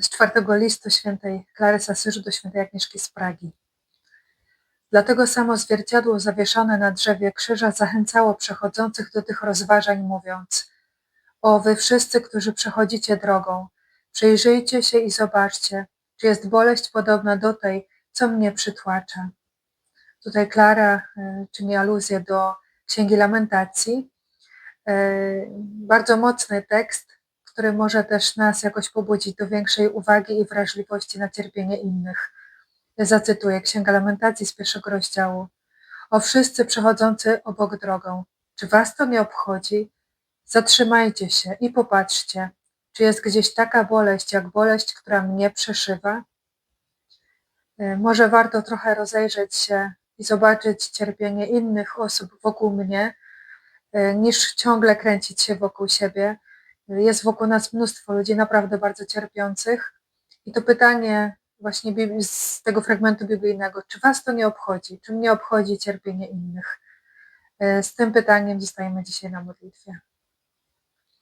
z czwartego listu świętej Klary z Asyżu do świętej Agnieszki z Pragi. Dlatego samo zwierciadło zawieszone na drzewie krzyża zachęcało przechodzących do tych rozważań, mówiąc: O wy wszyscy, którzy przechodzicie drogą, przyjrzyjcie się i zobaczcie, czy jest boleść podobna do tej, co mnie przytłacza. Tutaj Klara e, czyni aluzję do Księgi Lamentacji. E, Bardzo mocny tekst, który może też nas jakoś pobudzić do większej uwagi i wrażliwości na cierpienie innych. Zacytuję Księga Lamentacji z pierwszego rozdziału. O wszyscy przechodzący obok drogą, czy was to nie obchodzi? Zatrzymajcie się i popatrzcie, czy jest gdzieś taka boleść, jak boleść, która mnie przeszywa? E, Może warto trochę rozejrzeć się i zobaczyć cierpienie innych osób wokół mnie, e, niż ciągle kręcić się wokół siebie. Jest wokół nas mnóstwo ludzi naprawdę bardzo cierpiących. I to pytanie właśnie z tego fragmentu biblijnego, czy was to nie obchodzi? Czy mnie obchodzi cierpienie innych? E, Z tym pytaniem zostajemy dzisiaj na modlitwie.